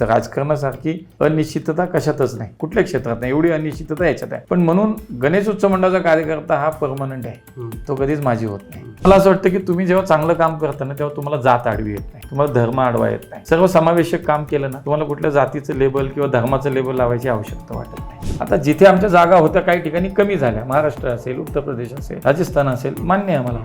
तर राजकारणासारखी अनिश्चितता कशातच नाही. कुठल्या क्षेत्रात नाही एवढी अनिश्चितता याच्यात आहे. पण म्हणून गणेश उत्सव मंडळाचा कार्यकर्ता हा परमनंट आहे. तो कधीच माझी होत नाही. मला असं वाटतं की तुम्ही जेव्हा चांगलं काम करता ना तेव्हा तुम्हाला जात आडवी येत नाही. तुम्हाला धर्म आडवा येत नाही. सर्व समावेशक काम केलं ना तुम्हाला कुठल्या जातीचं लेबल किंवा धर्माचं लेबल लावायची आवश्यकता वाटत नाही. आता जिथे आमच्या जागा होत्या काही ठिकाणी कमी झाल्या. महाराष्ट्र असेल उत्तर प्रदेश असेल राजस्थान असेल मान्य आहे मला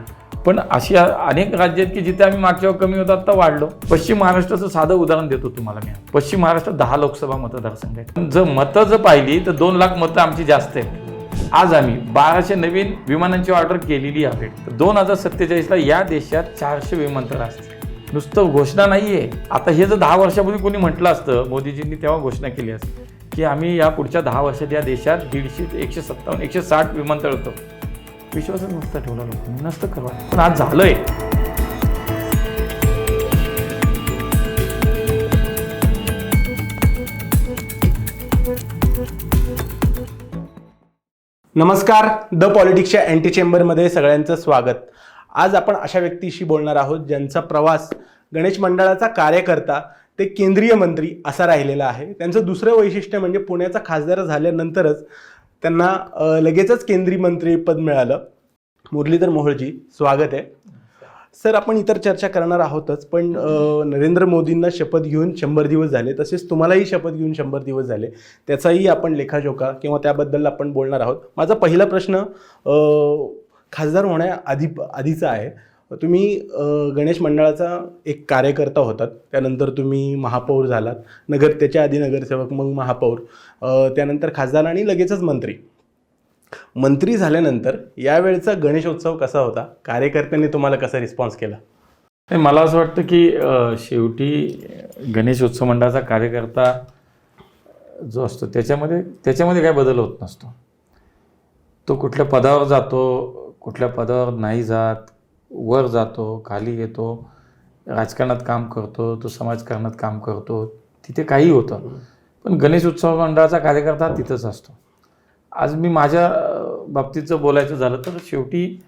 पण अशी अनेक राज्य आहेत की जिथे आम्ही मागच्या कमी होतो आता वाढलो. पश्चिम महाराष्ट्राचं साधं उदाहरण देतो तुम्हाला मी. पश्चिम महाराष्ट्रात दहा लोकसभा मतदारसंघ आहेत. पण जर मतं जर पाहिली तर दोन लाख मतं आमची जास्त आहेत. आज आम्ही बाराशे नवीन विमानांची ऑर्डर केलेली आहे. तर दोन हजार सत्तेचाळीसला या देशात चारशे विमानतळ असतील. नुसतं घोषणा नाहीये. आता हे जर दहा वर्षापूर्वी कोणी म्हटलं असतं मोदीजींनी तेव्हा घोषणा केली असते की आम्ही या पुढच्या दहा वर्षात या देशात दीडशे ते एकशे सत्तावन्न एकशे साठ विमानतळ होतो. विश्वासच नसतं ठेवला लोकांनी नसतं करवा पण आज झालंय. नमस्कार. द पॉलिटिक्सच्या अँटी चेंबरमध्ये सगळ्यांचं स्वागत. आज आपण अशा व्यक्तीशी बोलणार आहोत ज्यांचा प्रवास गणेश मंडळाचा कार्यकर्ता ते केंद्रीय मंत्री असा राहिलेला आहे. त्यांचं दुसरं वैशिष्ट्य म्हणजे पुण्याचा खासदार झाल्यानंतरच त्यांना लगेचच केंद्रीय मंत्री पद मिळालं. मुरलीधर मोहोळजी स्वागत आहे. सर आपण इतर चर्चा करणार आहोतच पण नरेंद्र मोदींना शपथ घेऊन शंभर दिवस झाले. तसेच तुम्हालाही शपथ घेऊन शंभर दिवस झाले. त्याचाही आपण लेखाजोखा किंवा त्याबद्दल आपण बोलणार आहोत. माझा पहिला प्रश्न खासदार होण्या आधी आधीचा आहे. तुम्ही गणेश मंडळाचा एक कार्यकर्ता होतात. त्यानंतर तुम्ही महापौर झालात. नगर त्याच्या आधी नगरसेवक मग महापौर. त्यानंतर खासदार आणि लगेचच मंत्री. मंत्री झाल्यानंतर यावेळचा गणेशोत्सव कसा होता? कार्यकर्त्यांनी तुम्हाला कसा रिस्पॉन्स केला? मला असं वाटतं की शेवटी गणेश उत्सव मंडळाचा कार्यकर्ता जो असतो त्याच्यामध्ये त्याच्यामध्ये काय बदल होत नसतो. तो कुठल्या पदावर जातो कुठल्या पदावर नाही जात वर जातो खाली येतो राजकारणात काम करतो तो समाजकारणात काम करतो तिथे काही होतं. पण गणेश उत्सव मंडळाचा कार्यकर्ता तिथंच असतो. आज मी माझ्या अं, बाबतीत जर बोलायचं झालं तर शेवटी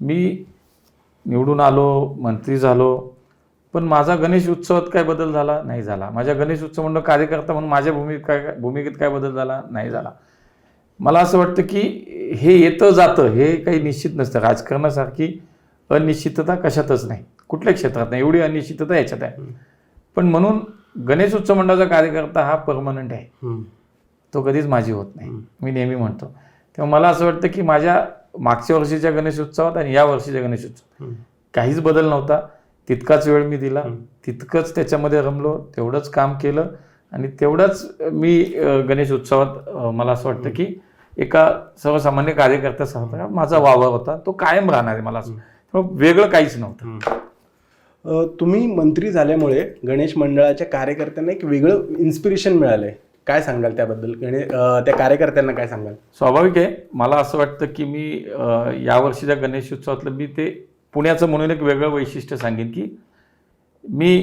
मी निवडून आलो मंत्री झालो पण माझा गणेश उत्सवात काय बदल झाला? नाही झाला. माझ्या गणेश उत्सव मंडळ कार्यकर्ता म्हणून माझ्या भूमिकेत काय भूमिकेत काय बदल झाला? नाही झाला. मला असं वाटतं की हे येतं जातं हे काही निश्चित नसतं. राजकारणासारखी अनिश्चितता कशातच नाही. कुठल्या क्षेत्रात नाही. एवढी अनिश्चितता याच्यात आहे. पण म्हणून गणेश उत्सव मंडळाचा कार्यकर्ता हा परमनंट आहे. तो कधीच माझी होत नाही. मी नेहमी म्हणतो. तेव्हा मला असं वाटतं की माझ्या मागच्या वर्षीच्या गणेश उत्सवात आणि या वर्षीच्या गणेश उत्सवात काहीच बदल नव्हता. तितकाच वेळ मी दिला. तितकंच त्याच्यामध्ये रमलो. तेवढंच काम केलं. आणि तेवढंच मी गणेश उत्सवात मला असं वाटतं की एका सर्वसामान्य कार्यकर्त्यासारखा माझा वावर होता. तो कायम राहणार आहे मला असं त्यामुळे वेगळं काहीच नव्हतं. तुम्ही मंत्री झाल्यामुळे गणेश मंडळाच्या कार्यकर्त्यांना एक वेगळं इन्स्पिरेशन मिळालंय. काय सांगाल त्याबद्दल? गणे त्या कार्यकर्त्यांना काय सांगाल? स्वाभाविक आहे. मला असं वाटतं की मी यावर्षीच्या गणेश उत्सवातलं मी ते पुण्याचं म्हणून एक वेगळं वैशिष्ट्य सांगेन की मी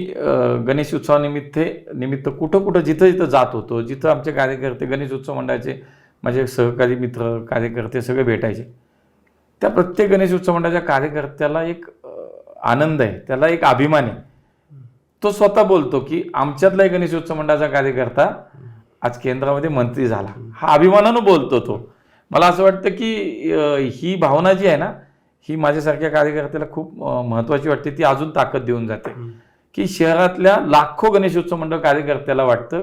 गणेश उत्सवानिमित्त निमित्त कुठं कुठं जिथं जिथं जात होतो जिथं आमचे कार्यकर्ते गणेश उत्सव मंडळाचे माझे सहकारी मित्र कार्यकर्ते सगळे भेटायचे. त्या प्रत्येक गणेश उत्सव मंडळाच्या कार्यकर्त्याला एक आनंद आहे. त्याला एक अभिमान आहे. तो स्वतः बोलतो की आमच्यातला एक गणेश उत्सव मंडळाचा कार्यकर्ता आज केंद्रामध्ये मंत्री झाला. हा अभिमानानं बोलतो तो. मला असं वाटतं की ही भावना जी आहे ना ही माझ्यासारख्या कार्यकर्त्याला खूप महत्त्वाची वाटते. ती अजून ताकद देऊन जाते. की शहरातल्या लाखो गणेश उत्सव मंडळ कार्यकर्त्याला वाटतं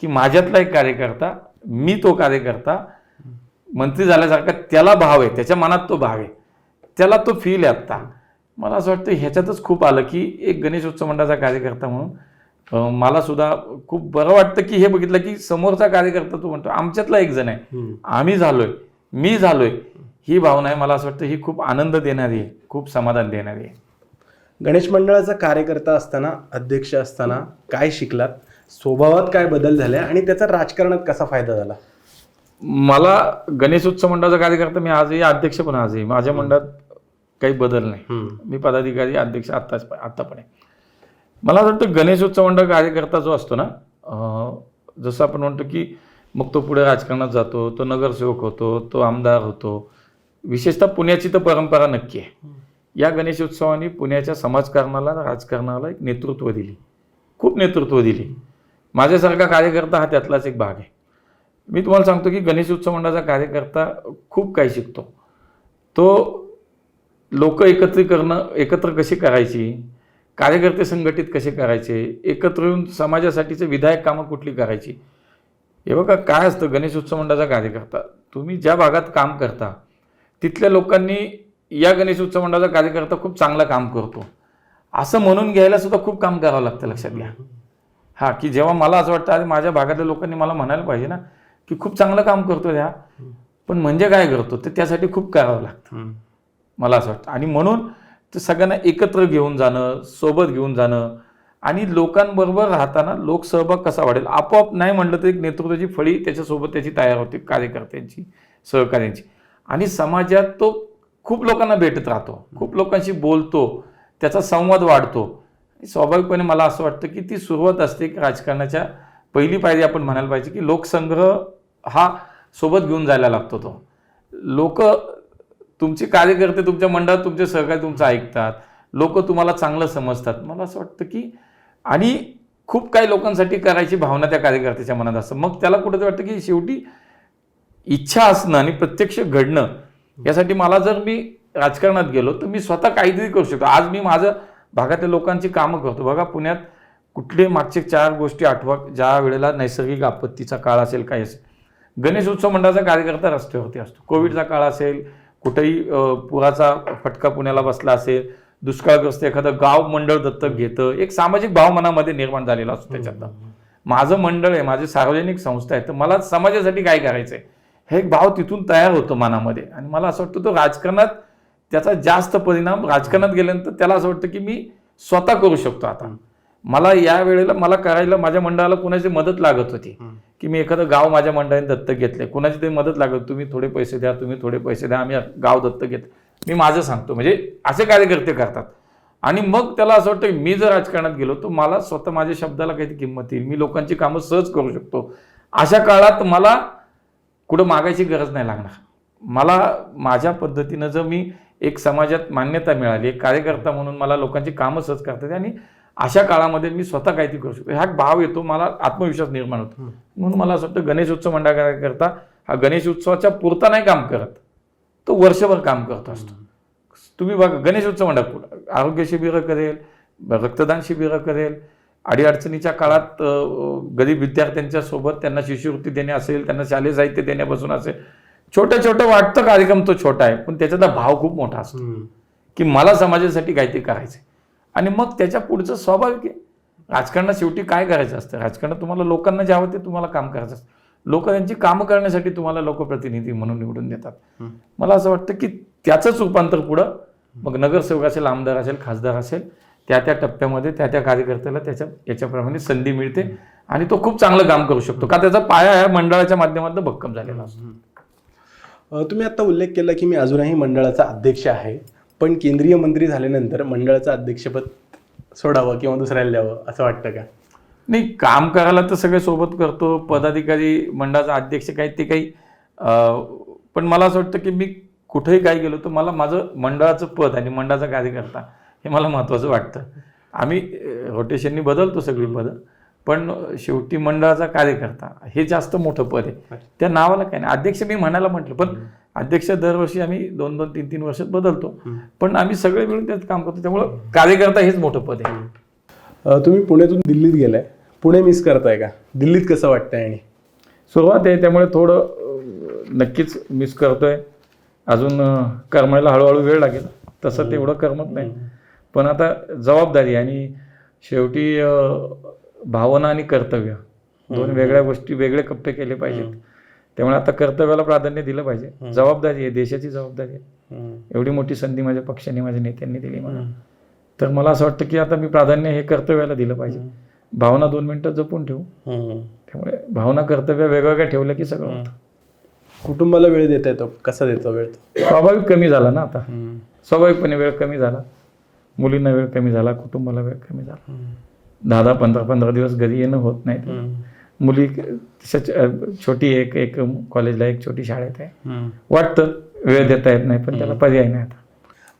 की माझ्यातला एक कार्यकर्ता मी तो कार्यकर्ता मंत्री झाल्यासारखा त्याला भाव आहे त्याच्या मनात तो भाव आहे. त्याला तो फील आहे आत्ता. मला असं वाटतं ह्याच्यातच खूप आलं की एक गणेश उत्सव मंडळाचा कार्यकर्ता म्हणून मला सुद्धा खूप बरं वाटतं की हे बघितलं की समोरचा कार्यकर्ता तो म्हणतो आमच्यातला एक जण आहे. आम्ही झालोय. मी झालोय. ही भावना आहे मला असं वाटतं ही खूप आनंद देणारी आहे खूप समाधान देणारी आहे. गणेश मंडळाचा कार्यकर्ता असताना अध्यक्ष असताना काय शिकलात? स्वभावात काय बदल झाले? आणि त्याचा राजकारणात कसा फायदा झाला? मला गणेश उत्सव मंडळाचा कार्यकर्ता मी आजही अध्यक्ष पण आजही. माझ्या मंडळात काही बदल नाही. मी पदाधिकारी अध्यक्ष आत्ताच आत्ता पण आहे. मला असं वाटतं गणेश उत्सव मंडळ कार्यकर्ता जो असतो ना जसं आपण म्हणतो की मग तो पुढे राजकारणात जातो तो नगरसेवक होतो तो आमदार होतो. विशेषतः पुण्याची तर परंपरा नक्की आहे. या गणेश उत्सवाने पुण्याच्या समाजकारणाला राजकारणाला एक नेतृत्व दिली. खूप नेतृत्व दिली. माझ्यासारखा कार्यकर्ता हा त्यातलाच एक भाग आहे. मी तुम्हाला सांगतो की गणेश उत्सव मंडळाचा कार्यकर्ता खूप काही शिकतो. तो लोक एकत्रीकरणं एकत्र कशी करायची? कार्यकर्ते संघटित कसे करायचे? एकत्र येऊन समाजासाठीचे विधायक कामं कुठली करायची? हे बघा काय असतं गणेश उत्सव मंडळाचा कार्यकर्ता? तुम्ही ज्या भागात काम करता तिथल्या लोकांनी या गणेश उत्सव मंडळाचा कार्यकर्ता खूप चांगलं काम करतो. असं म्हणून घ्यायला सुद्धा खूप काम करावं लागतं लक्षात घ्या. हा की जेव्हा मला असं वाटतं अरे माझ्या भागातल्या लोकांनी मला म्हणायला पाहिजे ना की खूप चांगलं काम करतो ह्या पण म्हणजे काय करतो? तर त्यासाठी खूप करावं लागतं. मला असं वाटतं. आणि म्हणून ते सगळ्यांना एकत्र घेऊन जाणं सोबत घेऊन जाणं आणि लोकांबरोबर राहताना लोकसहभाग कसा वाढेल? आपोआप नाही म्हटलं तर एक नेतृत्वाची फळी त्याच्यासोबत त्याची तयार होते कार्यकर्त्यांची सहकार्यांची आणि समाजात तो खूप लोकांना भेटत राहतो. खूप लोकांशी बोलतो. त्याचा संवाद वाढतो. स्वाभाविकपणे मला असं वाटतं की ती सुरुवात असते राजकारणाच्या पहिली पायरी आपण म्हणायला पाहिजे की लोकसंग्रह हा सोबत घेऊन जायला लागतो तो. लोक तुमचे कार्यकर्ते तुमच्या मंडळात तुमचे सहकारी तुमचं ऐकतात. लोक तुम्हाला चांगलं समजतात. मला असं वाटतं की आणि खूप काही लोकांसाठी करायची भावना त्या कार्यकर्त्याच्या मनात असतं. मग त्याला कुठंतरी वाटतं की शेवटी इच्छा असणं आणि प्रत्यक्ष घडणं यासाठी मला जर मी राजकारणात गेलो तर मी स्वतः काहीतरी करू शकतो. आज मी माझं भागातल्या लोकांची कामं करतो. बघा पुण्यात कुठले मागचे चार गोष्टी आठवा ज्या वेळेला नैसर्गिक आपत्तीचा काळ असेल काय असेल. गणेश उत्सव मंडळाचा कार्यकर्ता रस्त्यावरती असतो. कोविडचा काळ असेल कुठेही पुराचा फटका पुण्याला बसला असेल दुष्काळग्रस्त एखादं गाव मंडळ दत्तक घेतं एक सामाजिक भाव मनामध्ये निर्माण झालेला असतो त्याच्यातनं माझं मंडळ आहे माझी सार्वजनिक संस्था आहे तर मला समाजासाठी काय करायचं आहे हे एक भाव तिथून तयार होतो मनामध्ये. आणि मला असं वाटतं तो राजकारणात त्याचा जास्त परिणाम राजकारणात गेल्यानंतर त्याला असं वाटतं की मी स्वतः करू शकतो आता. मला या वेळेला मला करायला माझ्या मंडळाला कुणाची मदत लागत होती? की मी एखादं गाव माझ्या मंडळाने दत्तक घेतले कुणाची तरी मदत लागत. तुम्ही थोडे पैसे द्या तुम्ही थोडे पैसे द्या आम्ही गाव दत्तक घेत मी माझं सांगतो म्हणजे असे कार्यकर्ते करतात. आणि मग त्याला असं वाटतं की मी जर राजकारणात गेलो तर मला स्वतः माझ्या शब्दाला काहीतरी किंमत येईल. मी लोकांची कामं सहज करू शकतो. अशा काळात मला कुठं मागायची गरज नाही लागणार. मला माझ्या पद्धतीनं जर मी एक समाजात मान्यता मिळाली एक कार्यकर्ता म्हणून मला लोकांची कामं सहज करता येते आणि अशा काळामध्ये मी स्वतः काहीतरी करू शकतो. हा भाव येतो मला आत्मविश्वास निर्माण होतो. म्हणून मला असं वाटतं गणेश उत्सव मंडळाकरता हा गणेश उत्सवाच्या पुरता नाही काम करत तो वर्षभर काम करत असतो. तुम्ही बघा गणेश उत्सव मंडळ आरोग्य शिबिरं करेल रक्तदान शिबिरं करेल अडीअडचणीच्या काळात गरीब विद्यार्थ्यांच्या सोबत त्यांना शिष्यवृत्ती देणे असेल त्यांना शालेय साहित्य देण्यापासून असेल छोट्या छोटं वाटतं कार्यक्रम तो छोटा आहे पण त्याच्यातला भाव खूप मोठा असतो. की मला समाजासाठी काहीतरी करायचं आणि मग त्याच्या पुढचं स्वाभाविक आहे. राजकारणात शेवटी काय करायचं असतं? राजकारणात तुम्हाला लोकांना जे हवं ते तुम्हाला काम करायचं असतं. लोक त्यांची कामं करण्यासाठी तुम्हाला लोकप्रतिनिधी म्हणून निवडून देतात. मला असं वाटतं की त्याचंच रूपांतर पुढं मग नगरसेवक असेल आमदार असेल खासदार असेल त्या त्या टप्प्यामध्ये त्या त्या कार्यकर्त्याला त्याच्या याच्याप्रमाणे संधी मिळते आणि तो खूप चांगलं काम करू शकतो. का त्याचा पाया ह्या मंडळाच्या माध्यमातून भक्कम झालेला असतो. तुम्ही आता उल्लेख केला की मी अजूनही मंडळाचा अध्यक्ष आहे. पण केंद्रीय मंत्री झाल्यानंतर मंडळाचं अध्यक्षपद सोडावं किंवा दुसऱ्याला द्यावं असं वाटतं का? नाही काम करायला तर सगळे सोबत करतो. पदाधिकारी मंडळाचा अध्यक्ष काय ते काही पण मला असं वाटतं की मी कुठेही काय गेलो तर मला माझं मंडळाचं पद आणि मंडळाचा कार्यकर्ता हे मला महत्त्वाचं वाटतं. आम्ही रोटेशननी बदलतो सगळी पदं. पण शेवटी मंडळाचा कार्यकर्ता हे जास्त मोठं पद आहे. त्या नावाला काय नाही. अध्यक्ष मी म्हणायला म्हटलं पण अध्यक्ष दरवर्षी आम्ही दोन दोन तीन तीन वर्षात बदलतो. पण आम्ही सगळे मिळून त्यात काम करतो. त्यामुळं कार्यकर्ता हेच मोठं पद आहे. तुम्ही पुण्यातून दिल्लीत गेलाय. पुणे मिस करताय का? दिल्लीत कसं वाटतंय आणि? सुरुवात आहे. त्यामुळे थोडं नक्कीच मिस करतोय. अजून करमायला हळूहळू वेळ लागेल. तसं तेवढं करमत नाही. पण आता जबाबदारी आणि शेवटी भावना आणि कर्तव्य. दोन वेगळ्या गोष्टी वेगळे कप्पे केले पाहिजेत. त्यामुळे आता कर्तव्याला प्राधान्य दिलं पाहिजे. जबाबदारी आहे देशाची जबाबदारी आहे. एवढी मोठी संधी माझ्या पक्षाने माझ्या नेत्यांनी दिली मला. तर मला असं वाटतं की आता मी प्राधान्य हे कर्तव्याला दिलं पाहिजे. भावना दोन मिनिटं जपून ठेवू. त्यामुळे भावना कर्तव्य वेगवेगळ्या ठेवलं की सगळं होतं. कुटुंबाला वेळ देता येतो? कसा देतो वेळ? स्वाभाविक कमी झाला ना आता. स्वाभाविकपणे वेळ कमी झाला. मुलींना वेळ कमी झाला कुटुंबाला वेळ कमी झाला. दहा दहा पंधरा पंधरा दिवस घरी येणं होत नाही. मुली छोटी एक एक कॉलेजला एक छोटी शाळेत आहे. वाटतं वेळ देता येत नाही पण त्याला पर्याय नाही आता.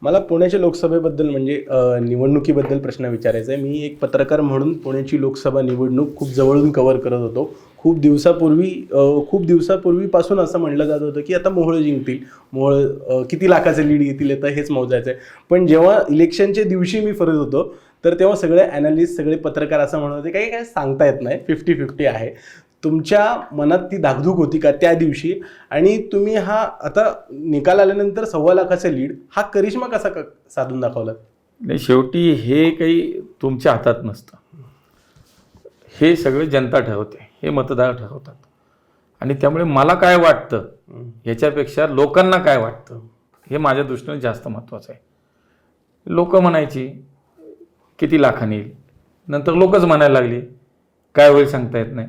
मला पुण्याच्या लोकसभेबद्दल म्हणजे निवडणुकीबद्दल प्रश्न विचारायचा आहे. मी एक पत्रकार म्हणून पुण्याची लोकसभा निवडणूक खूप जवळून कव्हर करत होतो. खूप दिवसापूर्वी खूप दिवसापूर्वीपासून असं म्हणलं जात होतं की आता मोहोळ जिंकतील. मोहोळ किती लाखाचे लीड येतील येतं हेच मोजायचं आहे पण जेव्हा इलेक्शनच्या दिवशी मी फिरत होतो तर तेव्हा सगळे ॲनालिस्ट सगळे पत्रकार असं म्हणत होते काही काय सांगता येत नाही. फिफ्टी फिफ्टी आहे. तुमच्या मनात ती धाकधूक होती का त्या दिवशी? आणि तुम्ही हा आता निकाल आल्यानंतर सव्वा लाखाचा लीड हा करिश्मा कसा क- साधून दाखवला? नाही शेवटी हे काही तुमच्या हातात नसतं. हे सगळे जनता ठरवते. हे मतदार ठरवतात. आणि त्यामुळे मला काय वाटतं याच्यापेक्षा लोकांना काय वाटतं हे माझ्या दृष्टीने जास्त महत्त्वाचं आहे. लोक म्हणायची किती लाखांनी येईल? नंतर लोकच म्हणायला लागली काय होईल सांगता येत नाही.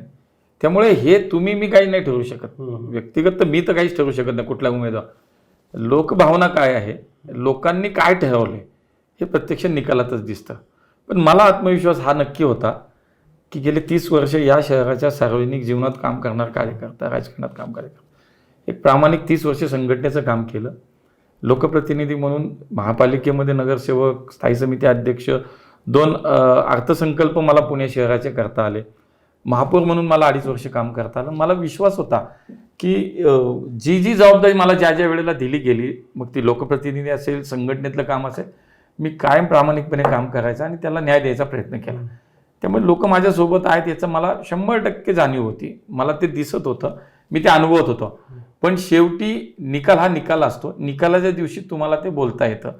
त्यामुळे हे तुम्ही मी काही नाही ठरवू शकत. व्यक्तिगत तर मी तर काहीच ठरवू शकत नाही कुठला उमेदवार. लोकभावना काय आहे? लोकांनी काय ठरवले हे प्रत्यक्ष निकालातच दिसतं. पण मला आत्मविश्वास हा नक्की होता की गेले तीस वर्ष या शहराच्या सार्वजनिक जीवनात काम करणार कार्यकर्ता राजकारणात काम कार्यकर्ता. एक प्रामाणिक तीस वर्ष संघटनेचं काम केलं. लोकप्रतिनिधी म्हणून महापालिकेमध्ये नगरसेवक स्थायी समिती अध्यक्ष दोन अर्थसंकल्प मला पुणे शहराचे करता आले. महापौर म्हणून मला अडीच वर्ष काम करता आलं. मला विश्वास होता की जी जी जबाबदारी मला ज्या ज्या वेळेला दिली गेली मग ती लोकप्रतिनिधी असेल संघटनेतलं काम असेल मी कायम प्रामाणिकपणे काम करायचं आणि त्याला न्याय द्यायचा प्रयत्न केला. त्यामुळे लोक माझ्यासोबत आहेत याचं मला शंभर टक्के जाणीव होती. मला ते दिसत होतं. मी ते अनुभवत होतो. पण शेवटी निकाल हा निकाल असतो. निकालाच्या दिवशी तुम्हाला ते बोलता येतं.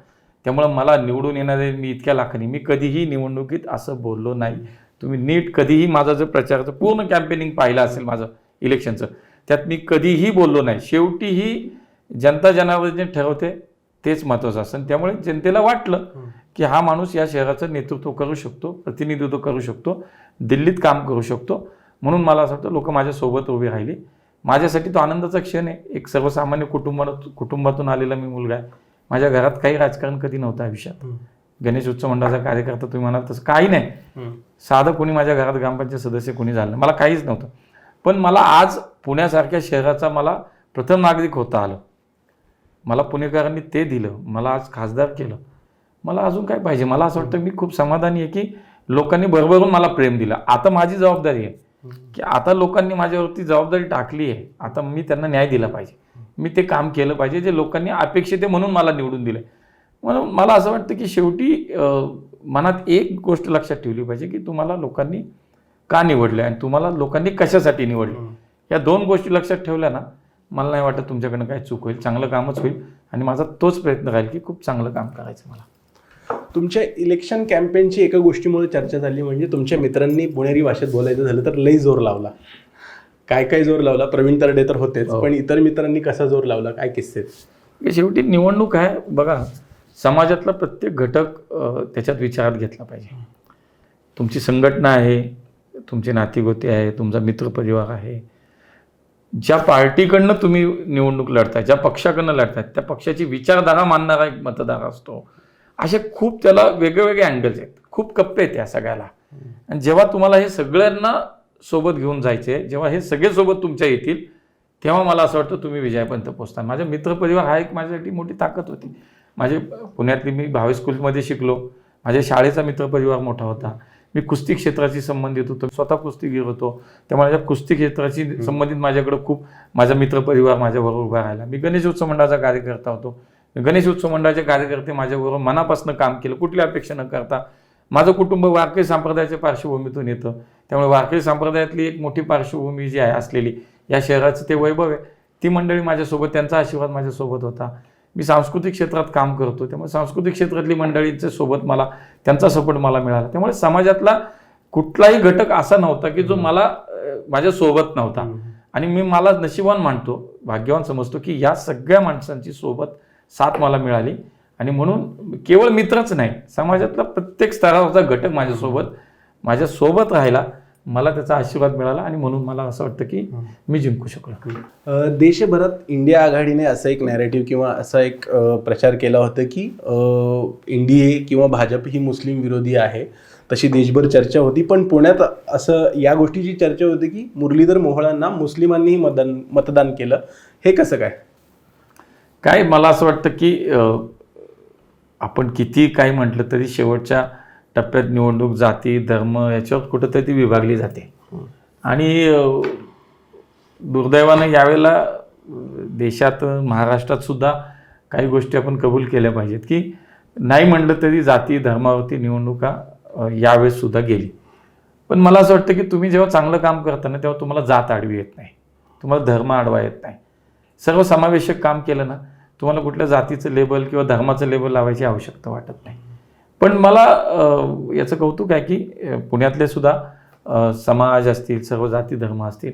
त्यामुळं मला निवडून येणारे मी इतक्या लाखांनी मी कधीही निवडणुकीत असं बोललो नाही. तुम्ही नीट कधीही माझा जो प्रचाराचं पूर्ण कॅम्पेनिंग पाहिलं असेल माझं इलेक्शनचं त्यात मी कधीही बोललो नाही. शेवटी ही जनता जनावर जे ठरवते तेच महत्त्वाचं असतं. त्यामुळे जनतेला वाटलं की हा माणूस या शहराचं नेतृत्व करू शकतो प्रतिनिधित्व करू शकतो दिल्लीत काम करू शकतो. म्हणून मला असं वाटतं लोक माझ्यासोबत उभी राहिली. माझ्यासाठी तो आनंदाचा क्षण आहे. एक सर्वसामान्य कुटुंबात कुटुंबातून आलेला मी मुलगा आहे. माझ्या घरात काही राजकारण कधी नव्हतं आयुष्यात. गणेश उत्सव मंडळाचा कार्यकर्ता तुम्ही म्हणाल तसं काही नाही. साधं कोणी माझ्या घरात ग्रामपंचायत सदस्य कोणी झालं. मला काहीच नव्हतं. पण मला आज पुण्यासारख्या शहराचा मला प्रथम नागरिक होता आलं. मला पुणेकरांनी ते दिलं. मला आज खासदार केलं. मला अजून काय पाहिजे? मला असं वाटतं मी खूप समाधानी आहे की लोकांनी भरभरून मला प्रेम दिलं. आता माझी जबाबदारी आहे. की आता लोकांनी माझ्यावरती जबाबदारी टाकली आहे. आता मी त्यांना न्याय दिला पाहिजे. मी ते काम केलं पाहिजे जे लोकांनी अपेक्षित आहे म्हणून मला निवडून दिलं म्हणून मला असं वाटतं की शेवटी मनात एक गोष्ट लक्षात ठेवली पाहिजे की तुम्हाला लोकांनी का निवडले आणि तुम्हाला लोकांनी कशासाठी निवडले या दोन गोष्टी लक्षात ठेवल्या ना मला नाही वाटत तुमच्याकडनं काय चूक होईल. चांगलं कामच होईल. आणि माझा तोच प्रयत्न राहील की खूप चांगलं काम करायचं मला. तुमच्या इलेक्शन कॅम्पेनची एका गोष्टीमुळे चर्चा झाली म्हणजे तुमच्या मित्रांनी पुणेरी भाषेत बोलायचं झालं तर लई जोर लावला. काय काय जोर लावला? प्रवीण तरडे तर होतेच पण इतर मित्रांनी कसा जोर लावला? काय किस्से? हे शेवटी निवडणूक आहे. बघा समाजातला प्रत्येक घटक त्याच्यात विचारात घेतला पाहिजे. तुमची संघटना आहे तुमचे नातेगोते आहे तुमचा मित्रपरिवार आहे. ज्या पार्टीकडनं तुम्ही निवडणूक लढताय ज्या पक्षाकडनं लढताय त्या पक्षाची विचारधारा मानणारा एक मतदार असतो. असे खूप त्याला वेगवेगळे अँगल्स आहेत. खूप कप्पे आहेत या सगळ्याला. आणि जेव्हा तुम्हाला हे सगळ्यांना सोबत घेऊन जायचे जेव्हा हे सगळे सोबत तुमच्या येतील तेव्हा मला असं वाटतं तुम्ही विजयापर्यंत पोचता माझा मित्रपरिवार हा एक माझ्यासाठी मोठी ताकद होती. माझे पुण्यातली मी भावे स्कूलमध्ये शिकलो. माझ्या शाळेचा मित्रपरिवार मोठा होता. मी कुस्ती क्षेत्राशी संबंधित होतो. स्वतः कुस्तीगीर होतो. त्यामुळे माझ्या कुस्ती क्षेत्राशी संबंधित माझ्याकडे खूप माझा मित्रपरिवार माझ्याबरोबर उभा राहिला. मी गणेश उत्सव मंडळाचा कार्यकर्ता होतो. गणेश उत्सव मंडळाचे कार्यकर्ते माझ्याबरोबर मनापासून काम केलं कुठली अपेक्षा न करता. माझं कुटुंब वारकरी संप्रदायाच्या पार्श्वभूमीतून येतं. त्यामुळे वारकरी संप्रदायातली एक मोठी पार्श्वभूमी जी आहे असलेली या शहराचं ते वैभव आहे. ती मंडळी माझ्यासोबत त्यांचा आशीर्वाद माझ्यासोबत होता. मी सांस्कृतिक क्षेत्रात काम करतो. त्यामुळे सांस्कृतिक क्षेत्रातली मंडळींच्या सोबत मला त्यांचा सपोर्ट मला मिळाला. त्यामुळे समाजातला कुठलाही घटक असा नव्हता की जो मला माझ्यासोबत नव्हता. आणि मी मला नशिबान मानतो भाग्यवान समजतो की या सगळ्या माणसांची सोबत साथ मला मिळाली. आणि म्हणून केवळ मित्रच नाही समाजातला प्रत्येक स्तरावरचा घटक माझ्यासोबत माझ्यासोबत राहिला मला त्याचा आशीर्वाद मिळाला आणि म्हणून मला असं वाटतं की मी जिंकू शकलो. देशभरात इंडिया आघाडीने असं एक नॅरेटिव्ह किंवा असा एक प्रचार केला होता की एन डी ए किंवा भाजप ही मुस्लिम विरोधी आहे. तशी देशभर चर्चा होती पण पुण्यात असं या गोष्टीची चर्चा होती की मुरलीधर मोहोळांना मुस्लिमांनीही मतदान मतदान केलं. हे कसं काय? काय मला असं वाटतं की आपण किती काही म्हटलं तरी शेवटच्या टप्प्यात निवडणूक जाती धर्म याच्यावर कुठंतरी ती विभागली जाते. आणि दुर्दैवानं यावेळेला देशात महाराष्ट्रात सुद्धा काही गोष्टी आपण कबूल केल्या पाहिजेत की नाही म्हणलं तरी जाती धर्मावरती निवडणुका यावेळेस सुद्धा गेली. पण मला असं वाटतं की तुम्ही जेव्हा चांगलं काम करताना तेव्हा तुम्हाला जात आडवी येत नाही. तुम्हाला धर्म आडवा येत नाही. सर्व समावेशक काम केलं ना तुम्हाला कुठल्या जातीचं लेबल किंवा धर्माचं लेबल लावायची आवश्यकता वाटत नाही. पण मला याचं कौतुक आहे की पुण्यातले सुद्धा समाज असतील सर्व जाती धर्म असतील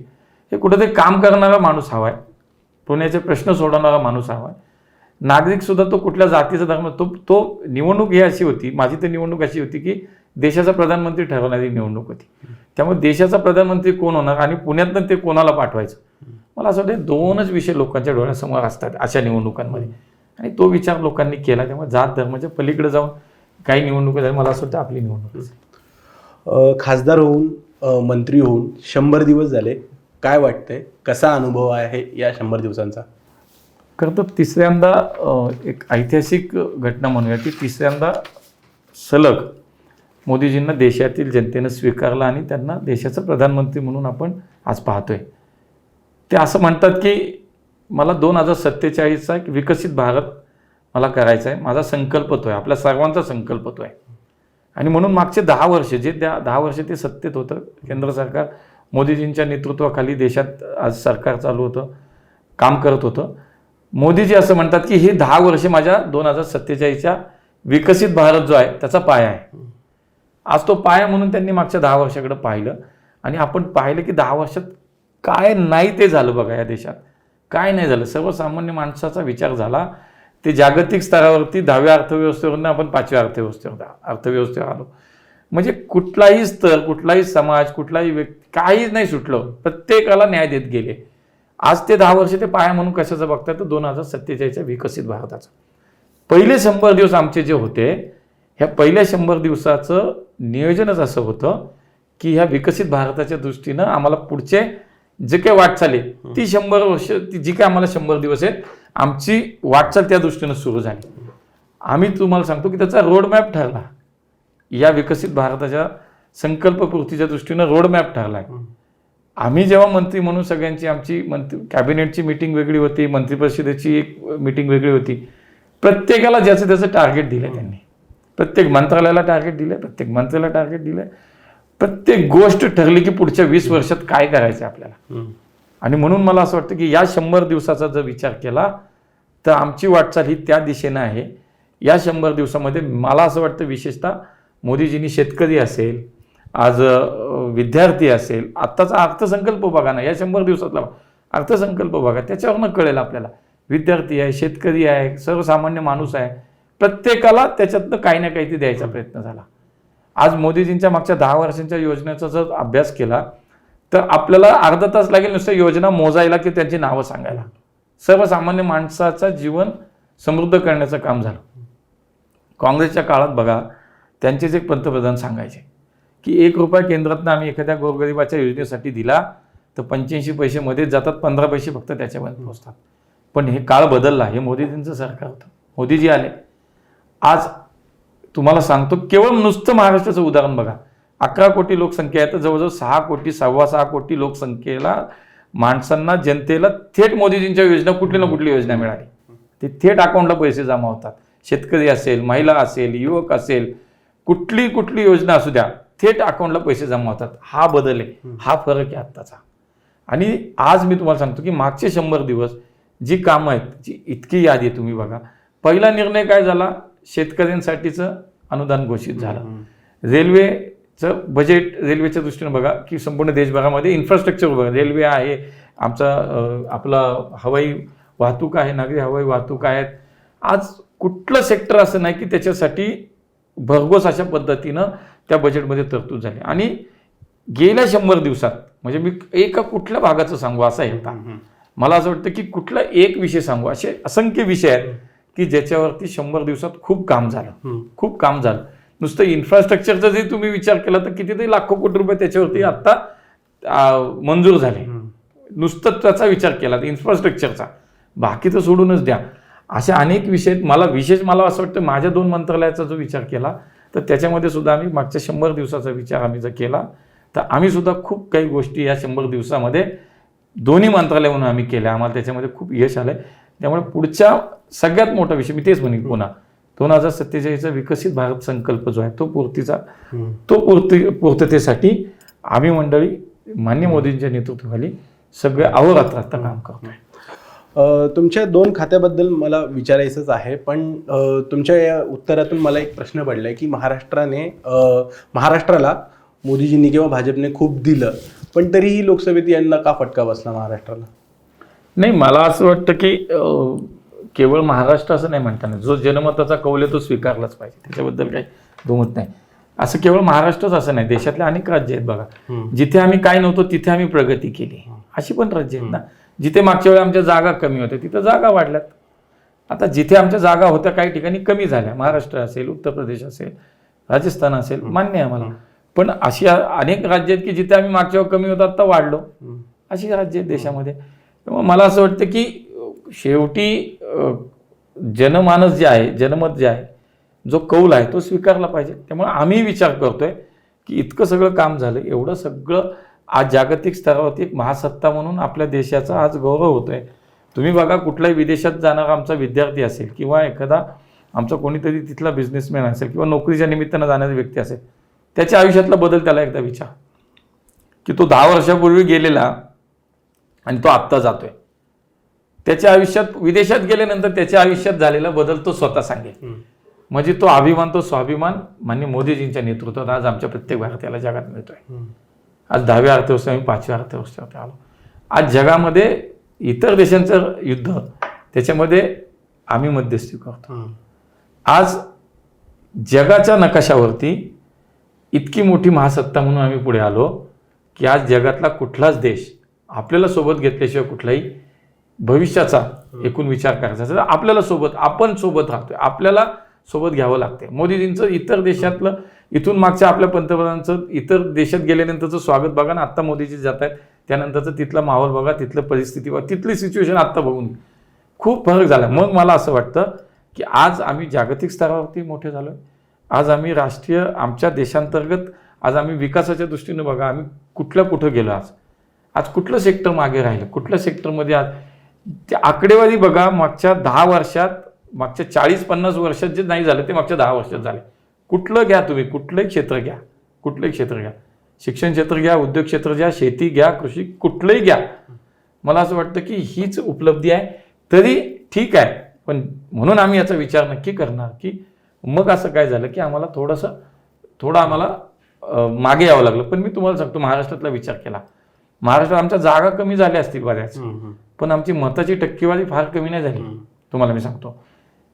हे कुठेतरी काम करणारा माणूस हवा आहे. पुण्याचे प्रश्न सोडवणारा माणूस हवा आहे. नागरिकसुद्धा तो कुठल्या जातीचा धर्म तो तो निवडणूक ही अशी होती माझी तर निवडणूक अशी होती की देशाचा प्रधानमंत्री ठरवणारी निवडणूक होती. त्यामुळे देशाचा प्रधानमंत्री कोण होणार आणि पुण्यातनं ते कोणाला पाठवायचं? मला असं वाटतं दोनच विषय लोकांच्या डोळ्यासमोर असतात अशा निवडणुकांमध्ये. आणि तो विचार लोकांनी केला त्यामुळे जात धर्माच्या पलीकडे जाऊन काही निवडणुका झाल्या. मला असं वाटतं आपली निवडणूक खासदार होऊन मंत्री होऊन शंभर दिवस झाले. काय वाटतंय? कसा अनुभव आहे या शंभर दिवसांचा? खरं तर तिसऱ्यांदा एक ऐतिहासिक घटना म्हणूया की तिसऱ्यांदा सलग मोदीजींना देशातील जनतेनं स्वीकारलं आणि त्यांना देशाचं प्रधानमंत्री म्हणून आपण आज पाहतोय. ते असं म्हणतात की मला दोन हजार सत्तेचाळीसचा एक विकसित भारत मला करायचा आहे. माझा संकल्प तो आहे. आपल्या सर्वांचा संकल्प तो आहे. आणि म्हणून मागचे दहा वर्ष जे त्या दहा वर्ष ते सत्तेत होतं केंद्र सरकार मोदीजींच्या नेतृत्वाखाली देशात आज सरकार चालू होतं काम करत होतं. मोदीजी असं म्हणतात की हे दहा वर्ष माझ्या दोन हजार सत्तेचाळीसच्या विकसित भारत जो आहे त्याचा पाया आहे. आज तो पाया म्हणून त्यांनी मागच्या दहा वर्षाकडे पाहिलं. आणि आपण पाहिलं की दहा वर्षात काय नाही ते झालं बघा या देशात. काय नाही झालं? सर्वसामान्य माणसाचा विचार झाला. ते जागतिक स्तरावरती दहाव्या अर्थव्यवस्थेवरून आपण पाचव्या अर्थव्यवस्थेवर अर्थव्यवस्थेवर आलो. म्हणजे कुठलाही स्तर कुठलाही समाज कुठलाही व्यक्ती काहीच नाही सुटलं. प्रत्येकाला न्याय देत गेले. आज ते दहा वर्ष ते पाया म्हणून कशाचं बघतात? तर दोन हजार सत्तेचाळीसच्या विकसित भारताचं. पहिले शंभर दिवस आमचे जे होते ह्या पहिल्या शंभर दिवसाचं नियोजनच असं होतं की ह्या विकसित भारताच्या दृष्टीनं आम्हाला पुढचे जे काही वाटचाल आहे ती शंभर वर्ष ती जी काय आम्हाला शंभर दिवस आहेत आमची वाटचाल त्या दृष्टीनं सुरू झाली. आम्ही तुम्हाला सांगतो की त्याचा रोडमॅप ठरला. या विकसित भारताच्या संकल्पपूर्तीच्या दृष्टीनं रोडमॅप ठरला. आहे आम्ही जेव्हा मंत्री म्हणून सगळ्यांची आमची मंत्री कॅबिनेटची मिटिंग वेगळी होती मंत्रिपरिषदेची एक मिटिंग वेगळी होती. प्रत्येकाला ज्याचं त्याचं टार्गेट दिलं त्यांनी. प्रत्येक मंत्रालयाला टार्गेट दिलं प्रत्येक मंत्र्याला टार्गेट दिलं. प्रत्येक गोष्ट ठरली की पुढच्या वीस वर्षात काय करायचं आहे आपल्याला आणि म्हणून मला असं वाटतं की या शंभर दिवसाचा जर विचार केला तर आमची वाटचाल ही त्या दिशेनं आहे. या शंभर दिवसामध्ये मला असं वाटतं विशेषतः मोदीजींनी शेतकरी असेल आज विद्यार्थी असेल आत्ताचा अर्थसंकल्प बघा ना या शंभर दिवसातला अर्थसंकल्प बघा त्याच्यावरनं कळेल आपल्याला. विद्यार्थी आहे शेतकरी आहे सर्वसामान्य माणूस आहे प्रत्येकाला त्याच्यातनं काही ना काही ते द्यायचा प्रयत्न झाला. आज मोदीजींच्या मागच्या दहा वर्षांच्या योजनेचा जर अभ्यास केला तर आपल्याला अर्धा तास लागेल नुसतं योजना मोजायला की त्यांची नावं सांगायला. सर्वसामान्य माणसाचं जीवन समृद्ध करण्याचं काम झालं. काँग्रेसच्या काळात बघा त्यांचेच एक पंतप्रधान सांगायचे की एक रुपया केंद्रातनं आम्ही एखाद्या गोरगरिबाच्या योजनेसाठी दिला तर पंच्याऐंशी पैसे मध्येच जातात पंधरा पैसे फक्त त्याच्यामध्ये पोहोचतात. पण हे काळ बदलला हे मोदीजींचं सरकार होतं. मोदीजी आले. आज तुम्हाला सांगतो केवळ नुसतं महाराष्ट्राचं उदाहरण बघा. अकरा कोटी लोकसंख्या आहे तर जवळजवळ सहा कोटी सव्वा सहा कोटी लोकसंख्येला माणसांना जनतेला थेट मोदीजींच्या योजना कुठली ना कुठली योजना मिळाली. ते थेट अकाउंटला पैसे जमा होतात. शेतकरी असेल महिला असेल युवक असेल कुठली कुठली योजना असू द्या थेट अकाउंटला पैसे जमा होतात. हा बदल आहे. हा फरक आहे आत्ताचा. आणि आज मी तुम्हाला सांगतो की मागचे शंभर दिवस जी कामं आहेत जी इतकी यादी आहे तुम्ही बघा. पहिला निर्णय काय झाला? शेतकऱ्यांसाठीचं अनुदान घोषित झालं. रेल्वेचं बजेट रेल्वेच्या दृष्टीनं बघा की संपूर्ण देशभरामध्ये इन्फ्रास्ट्रक्चर बघा रेल्वे आहे आमचा आपला हवाई वाहतूक आहे नागरी हवाई वाहतूक आहेत. आज कुठलं सेक्टर असं नाही की त्याच्यासाठी भरघोस अशा पद्धतीनं त्या बजेटमध्ये तरतूद झाली. आणि गेल्या शंभर दिवसात म्हणजे मी एका कुठल्या भागाचं सांगू असं आता मला असं वाटतं की कुठला एक विषय सांगू असे असंख्य विषय आहेत. की ज्याच्यावरती शंभर दिवसात खूप काम झालं. खूप काम झालं. नुसतं इन्फ्रास्ट्रक्चरचा जरी तुम्ही विचार केला तर कितीतरी लाखो कोटी रुपये त्याच्यावरती आत्ता अं, मंजूर झाले. नुसतं त्याचा विचार केला तर इन्फ्रास्ट्रक्चरचा बाकी तर सोडूनच द्या. अशा अनेक विषय. मला विशेष मला असं वाटतं माझ्या दोन मंत्रालयाचा जो विचार केला तर त्याच्यामध्ये सुद्धा आम्ही मागच्या शंभर दिवसाचा विचार आम्ही जर केला तर आम्ही सुद्धा खूप काही गोष्टी या शंभर दिवसामध्ये दोन्ही मंत्रालय म्हणून आम्ही केल्या. आम्हाला त्याच्यामध्ये खूप यश आलं त्यामुळे पुढच्या सगळ्यात मोठा विषय मी तेच म्हणेन पुन्हा दोन हजार सत्तेचाळीसचा विकसित भारत संकल्प जो आहे तो पूर्तीचा तो पूर्ती पूर्ततेसाठी आम्ही मंडळी मान्य मोदींच्या नेतृत्वाखाली सगळे अहोरात्र आता काम करतोय. तुमच्या दोन खात्याबद्दल मला विचारायचंच आहे पण तुमच्या या उत्तरातून मला एक प्रश्न पडलाय की महाराष्ट्राने महाराष्ट्राला मोदीजींनी किंवा भाजपने खूप दिलं पण तरीही लोकसभेत यांना का फटका बसला महाराष्ट्राला? नाही मला असं वाटतं की केवळ महाराष्ट्र असं नाही म्हणताना जो जनमताचा कौल आहे तो स्वीकारलाच पाहिजे. त्याच्याबद्दल काही दुमत नाही. असं केवळ महाराष्ट्रच असं नाही. देशातले अनेक राज्य आहेत बघा. जिथे आम्ही काय नव्हतो तिथे आम्ही प्रगती केली. अशी पण राज्य आहेत ना. जिथे मागच्या वेळी आमच्या जागा कमी होत्या तिथं जागा वाढल्यात. आता जिथे आमच्या जागा होत्या काही ठिकाणी कमी झाल्या. महाराष्ट्र असेल उत्तर प्रदेश असेल राजस्थान असेल मान्य आहे आम्हाला. पण अशी अनेक राज्य आहेत की जिथे आम्ही मागच्या वेळी कमी होतो आता वाढलो. अशी राज्य आहेत देशामध्ये. त्यामुळे मला असं वाटतं की शेवटी जनमानस जे आहे जनमत जे आहे जो कौल आहे तो स्वीकारला पाहिजे. त्यामुळे आम्ही विचार करतोय की इतकं सगळं काम झालं एवढं सगळं आज जागतिक स्तरावरती एक महासत्ता म्हणून आपल्या देशाचा आज गौरव होतोय. तुम्ही बघा कुठल्याही विदेशात जाणारा आमचा विद्यार्थी असेल किंवा एखादा आमचा कोणीतरी तिथला बिझनेसमॅन असेल किंवा नोकरीच्या निमित्तानं जाणारा व्यक्ती असेल त्याच्या आयुष्यातला बदल त्याला एकदा विचार. की तो दहा वर्षापूर्वी गेलेला आणि तो आत्ता जातोय. त्याच्या आयुष्यात विदेशात गेल्यानंतर त्याच्या आयुष्यात झालेला बदल तो स्वतः सांगेल. म्हणजे तो अभिमान तो स्वाभिमान मान्य मोदीजींच्या नेतृत्वात आज आमच्या प्रत्येक भारतीयाला जगात मिळतोय. आज दहाव्या अर्थव्यवस्था आम्ही पाचव्या अर्थव्यवस्थेवर आलो. आज जगामध्ये इतर देशांचं युद्ध त्याच्यामध्ये आम्ही मध्यस्थी करतो. आज जगाच्या नकाशावरती इतकी मोठी महासत्ता म्हणून आम्ही पुढे आलो की आज जगातला कुठलाच देश आपल्याला सोबत घेतल्याशिवाय कुठलाही भविष्याचा एकूण विचार करायचा असेल तर आपल्याला सोबत आपण सोबत राहतोय. आपल्याला सोबत घ्यावं लागते मोदीजींचं इतर देशातलं इथून मागच्या आपल्या पंतप्रधानांचं इतर देशात गेल्यानंतरचं स्वागत बघा ना आत्ता मोदीजी जात आहेत त्यानंतरचं तिथला माहोल बघा तिथलं परिस्थिती बघा तिथली सिच्युएशन आत्ता बघून. खूप फरक झाला. मग मला असं वाटतं की आज आम्ही जागतिक स्तरावरती मोठे झालो आज आम्ही राष्ट्रीय आमच्या देशांतर्गत आज आम्ही विकासाच्या दृष्टीने बघा आम्ही कुठल्या कुठं गेलो आज? आज कुठलं सेक्टर मागे राहिलं? कुठल्या सेक्टरमध्ये आज ते आकडेवारी बघा मागच्या दहा वर्षात मागच्या चाळीस पन्नास वर्षात जे नाही झालं ते मागच्या दहा वर्षात झाले. कुठलं घ्या तुम्ही? कुठलंही क्षेत्र घ्या. कुठलंही क्षेत्र घ्या. शिक्षण क्षेत्र घ्या उद्योग क्षेत्र घ्या शेती घ्या कृषी कुठलंही घ्या. मला असं वाटतं की हीच उपलब्धी आहे. तरी ठीक आहे. पण म्हणून आम्ही याचा विचार नक्की करणार की मग असं काय झालं की आम्हाला थोडंसं थोडं आम्हाला मागे यावं लागलं. पण मी तुम्हाला सांगतो महाराष्ट्रातला विचार केला. महाराष्ट्रात आमच्या जागा कमी झाल्या असतील बऱ्याच. पण आमची मताची टक्केवारी फार कमी नाही झाली. तुम्हाला मी सांगतो.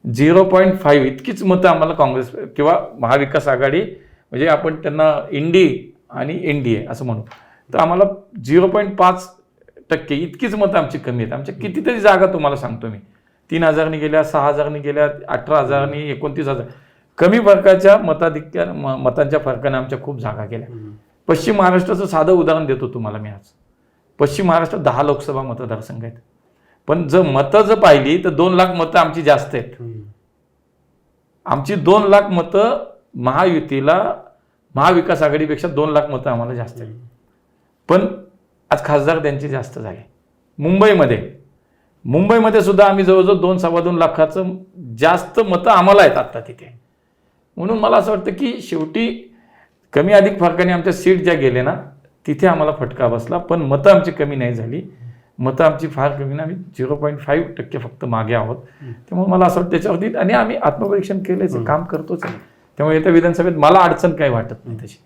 झिरो पॉईंट फाईव्ह इतकीच मतं आम्हाला काँग्रेस किंवा महाविकास आघाडी म्हणजे आपण त्यांना इंडी आणि एन डी ए असं म्हणू. तर आम्हाला झिरो पॉईंट पाच टक्के इतकीच मतं आमची कमी आहेत. आमच्या कितीतरी जागा तुम्हाला सांगतो मी. तीन हजारनी गेल्या सहा हजारनी गेल्या अठरा हजारनी एकोणतीस हजार. कमी फरकाच्या मताधिक्या मतांच्या फरकाने आमच्या खूप जागा गेल्या पश्चिम महाराष्ट्राचं साधं उदाहरण देतो तुम्हाला मी आज. पश्चिम महाराष्ट्रात दहा लोकसभा मतदारसंघ आहेत. पण जर मतं जर पाहिली तर दोन लाख मतं आमची जास्त आहेत. आमची दोन लाख मतं महायुतीला महाविकास आघाडीपेक्षा दोन लाख मतं आम्हाला जास्त आहेत. पण आज खासदार त्यांचे जास्त झाले. मुंबईमध्ये मुंबईमध्ये सुद्धा आम्ही जवळजवळ दोन सव्वा दोन लाखाचं जास्त मतं आम्हाला आहेत आत्ता तिथे. म्हणून मला असं वाटतं की शेवटी कमी अधिक फरकाने आमच्या सीट ज्या गेले ना तिथे आम्हाला फटका बसला. पण मतं आमची कमी नाही झाली. मतं आमची फार कमी नाही. आम्ही झिरो पॉईंट फाईव्ह टक्के फक्त मागे आहोत. त्यामुळे मला असं वाटतं त्याच्यावरती आणि आम्ही आत्मपरीक्षण केल्याचं. काम करतोच त्यामुळे येत्या विधानसभेत मला अडचण काही वाटत नाही तशी.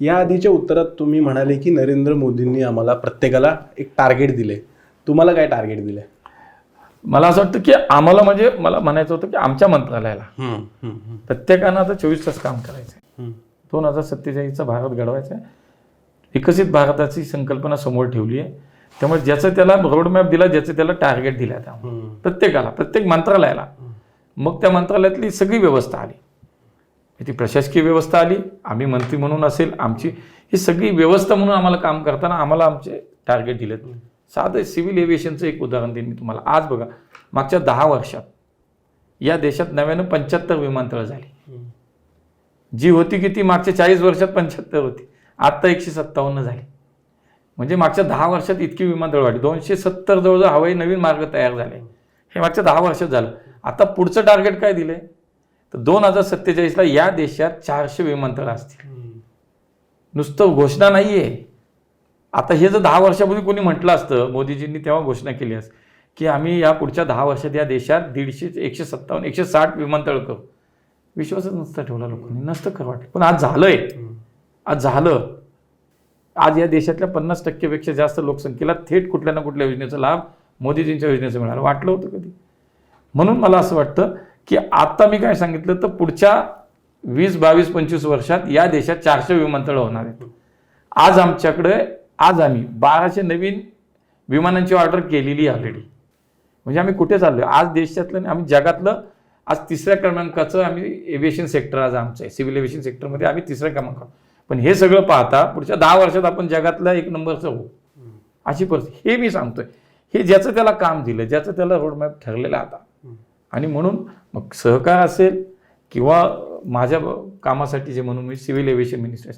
या आधीच्या उत्तरात तुम्ही म्हणाले की नरेंद्र मोदींनी आम्हाला प्रत्येकाला एक टार्गेट दिले. तुम्हाला काय टार्गेट दिले? मला असं वाटतं की आम्हाला म्हणजे मला म्हणायचं होतं की आमच्या मंत्रालयाला. प्रत्येकानं आता चोवीस तास काम करायचं दोन हजार सत्तेचाळीसचा भारत घडवायचा आहे. विकसित भारताची संकल्पना समोर ठेवली आहे. त्यामुळे ज्याचं त्याला रोडमॅप दिला ज्याचं त्याला टार्गेट दिला त्या प्रत्येकाला प्रत्येक मंत्रालयाला. मग त्या मंत्रालयातली सगळी व्यवस्था आली. ती प्रशासकीय व्यवस्था आली. आम्ही मंत्री म्हणून असेल आमची ही सगळी व्यवस्था म्हणून आम्हाला काम करताना आम्हाला आमचे टार्गेट दिलेत. साधं सिव्हिल एव्हिएशनचं एक उदाहरण देईन मी तुम्हाला. आज बघा मागच्या दहा वर्षात या देशात नव्यानं पंच्याहत्तर विमानतळ झाली. जी होती की ती मागच्या चाळीस वर्षात पंच्याहत्तर होती. आत्ता एकशे सत्तावन्न झाली. म्हणजे मागच्या दहा वर्षात इतकी विमानतळ वाढली. दोनशे सत्तर जवळजवळ हवाई नवीन मार्ग तयार झाले. हे मागच्या दहा वर्षात झालं. आता पुढचं टार्गेट काय दिलंय? तर दोन हजार सत्तेचाळीसला या देशात चारशे विमानतळ असतील. नुसतं घोषणा नाही आहे आता हे जर दहा वर्षापूर्वी कोणी म्हटलं असतं मोदीजींनी तेव्हा घोषणा केली असं की आम्ही या पुढच्या दहा वर्षात या देशात दीडशे एकशे सत्तावन्न एकशे साठ विमानतळ करू. विश्वासच नसता ठेवला लोकांनी. नसतं खरं वाटलं. पण आज झालंय. आज झालं. आज या देशातल्या पन्नास टक्केपेक्षा जास्त लोकसंख्येला थेट कुठल्या ना कुठल्या योजनेचा लाभ मोदीजींच्या योजनेचा मिळाला. वाटलं होतं कधी. म्हणून मला असं वाटतं की आता मी काय सांगितलं तर पुढच्या वीस बावीस पंचवीस वर्षात या देशात चारशे विमानतळ होणार आहेत. आज आमच्याकडे आज आम्ही बाराशे नवीन विमानांची ऑर्डर केलेली ऑलरेडी म्हणजे आम्ही कुठे चाललोय? आज देशातलं आम्ही जगातलं आज तिसऱ्या क्रमांकाचं आम्ही एव्हिएशन सेक्टर आज आमचं आहे. सिव्हिल एव्हिएशन सेक्टरमध्ये आम्ही तिसऱ्या क्रमांक पण हे सगळं पाहता पुढच्या दहा वर्षात आपण जगातला एक नंबरचं होऊ. अशी परिस्थिती. हे मी सांगतोय. हे ज्याचं त्याला काम दिलं ज्याचं त्याला रोडमॅप ठरलेला आता. आणि म्हणून मग सहकार असेल किंवा माझ्या कामासाठी जे म्हणून मी सिव्हिल एव्हिएशन मिनिस्टर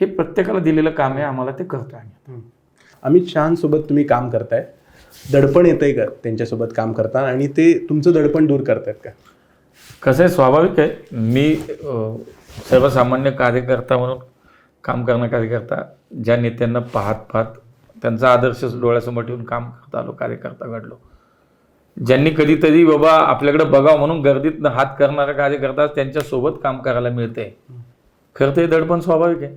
हे प्रत्येकाला दिलेलं काम आहे आम्हाला ते करतो आम्ही अमित शहांसोबत तुम्ही काम करताय. दडपण येतंय का त्यांच्यासोबत काम करताना? आणि ते तुमचं दडपण दूर करतायत का? कसं आहे स्वाभाविक आहे. मी सर्वसामान्य कार्यकर्ता म्हणून काम करणारा कार्यकर्ता ज्या नेत्यांना पाहत पाहत त्यांचा आदर्श डोळ्यासमोर ठेवून काम करत आलो कार्यकर्ता घडलो. ज्यांनी कधीतरी बाबा आपल्याकडे बघावं म्हणून गर्दीत हात करणारा कार्यकर्ता त्यांच्यासोबत काम करायला मिळते खरं तर हे दडपण स्वाभाविक आहे.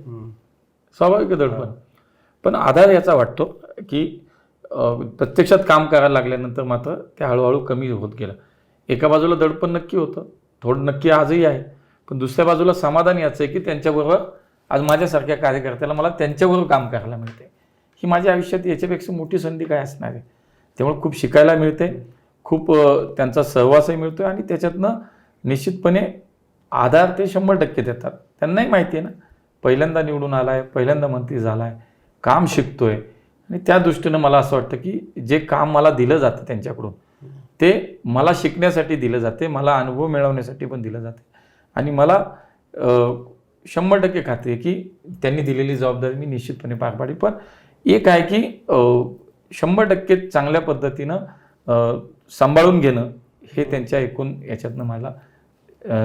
स्वाभाविक आहे दडपण. पण आधार याचा वाटतो की प्रत्यक्षात काम करायला लागल्यानंतर मात्र ते हळूहळू कमी होत गेलं. एका बाजूला दडपण नक्की होतं. थोडं नक्की आजही आहे. पण दुसऱ्या बाजूला समाधान याचं आहे की त्यांच्याबरोबर आज माझ्यासारख्या कार्यकर्त्याला मला त्यांच्याबरोबर काम करायला मिळते ही माझ्या आयुष्यात याच्यापेक्षा मोठी संधी काय असणार आहे? त्यामुळे खूप शिकायला मिळते खूप त्यांचा सहवासही मिळतो आणि त्याच्यातनं निश्चितपणे आधार ते शंभर टक्के देतात. त्यांनाही माहिती आहे ना पहिल्यांदा निवडून आला आहे पहिल्यांदा मंत्री झाला आहे काम शिकतो आहे आणि त्या दृष्टीनं मला असं वाटतं की जे काम मला दिलं जातं त्यांच्याकडून ते मला शिकण्यासाठी दिलं जाते मला अनुभव मिळवण्यासाठी पण दिलं जाते. आणि मला शंभर टक्के खात्री की त्यांनी दिलेली जबाबदारी मी निश्चितपणे पार पाडी पण एक आहे की शंभर टक्के चांगल्या पद्धतीनं सांभाळून घेणं हे त्यांच्या एकूण याच्यातनं मला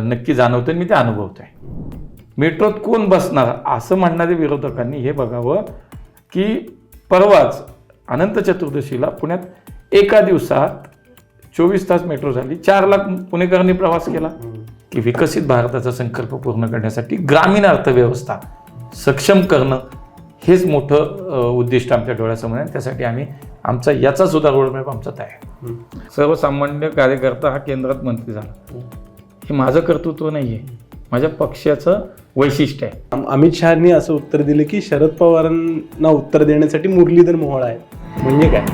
नक्की जाणवतं आणि मी ते अनुभवतो आहे मेट्रोत कोण बसणार असं म्हणणाऱ्या विरोधकांनी हे बघावं की परवाच अनंत चतुर्दशीला पुण्यात एका दिवसात चोवीस तास मेट्रो झाली. चार लाख पुणेकरांनी प्रवास केला. की विकसित भारताचा संकल्प पूर्ण करण्यासाठी ग्रामीण अर्थव्यवस्था सक्षम करणं हेच मोठं उद्दिष्ट आमच्या डोळ्यासमोर आहे. त्यासाठी आम्ही आमचा याचा सुद्धा रोडमॅप आमचा तयार आहे. सर्वसामान्य कार्यकर्ता हा केंद्रात मंत्री झाला. हे माझं कर्तृत्व नाही आहे माझ्या पक्षाचं वैशिष्ट्य आहे. अम- अमित शहानी असं उत्तर दिलं की शरद पवारांना उत्तर देण्यासाठी मुरलीधर मोहोळ आहे. म्हणजे काय?